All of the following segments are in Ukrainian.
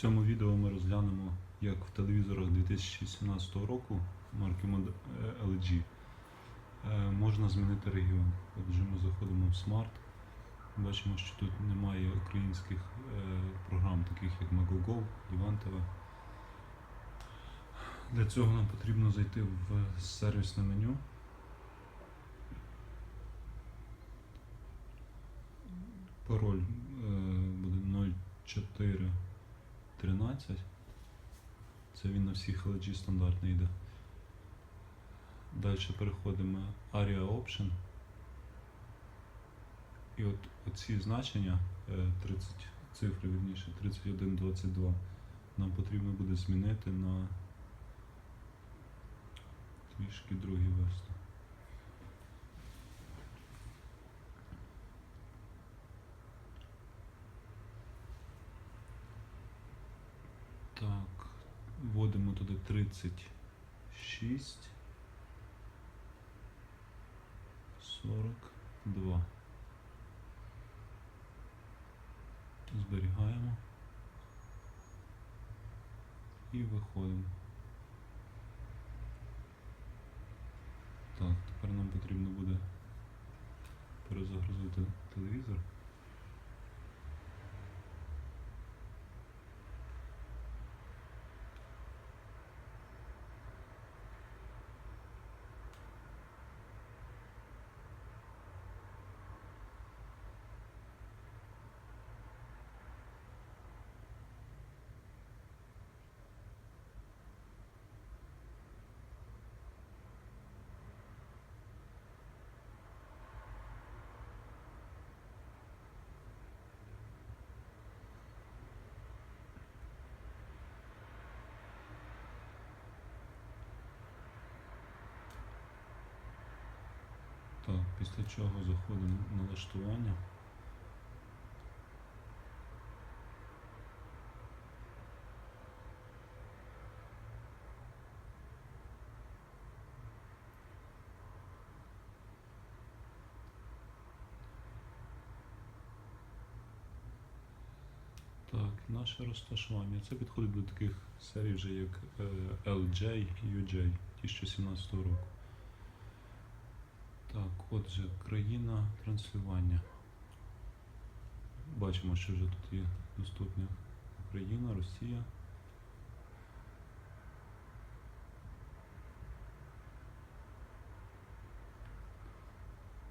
В цьому відео ми розглянемо, як в телевізорах 2017 року марки LG е, е, можна змінити регіон. Отже, ми заходимо в Smart. Бачимо, що тут немає українських е, програм, таких як Megogo, Івантова. Для цього нам потрібно зайти в сервісне меню. Пароль буде 04. 13. Це він на всіх LG стандартний йде. Далі переходимо Aria Option. І от оці значення е, 30 цифри вірніше 3122 нам потрібно буде змінити на трішки другий версток. Так, вводимо туди 36, 42. Зберігаємо і виходимо. Так, тепер нам потрібно буде перезагрузити телевізор. Так, після чого заходимо налаштування. Так, наше розташування. Це підходить до таких серій вже як е, LJ і UJ, ті, що 17 року. Так, отже, країна транслювання. Бачимо, що вже тут є доступна Україна, Росія.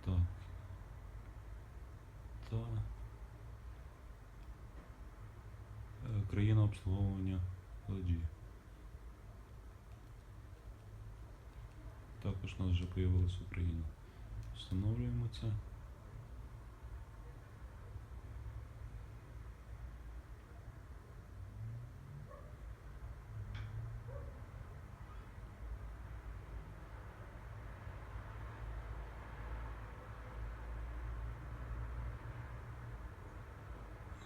Так. Та е, країна обслуговування LG. Також у нас вже появилась Україна. Встановлюємо це.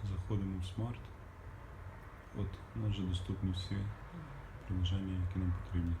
Заходимо в Smart. От, у нас вже доступні всі приложення, які нам потрібні.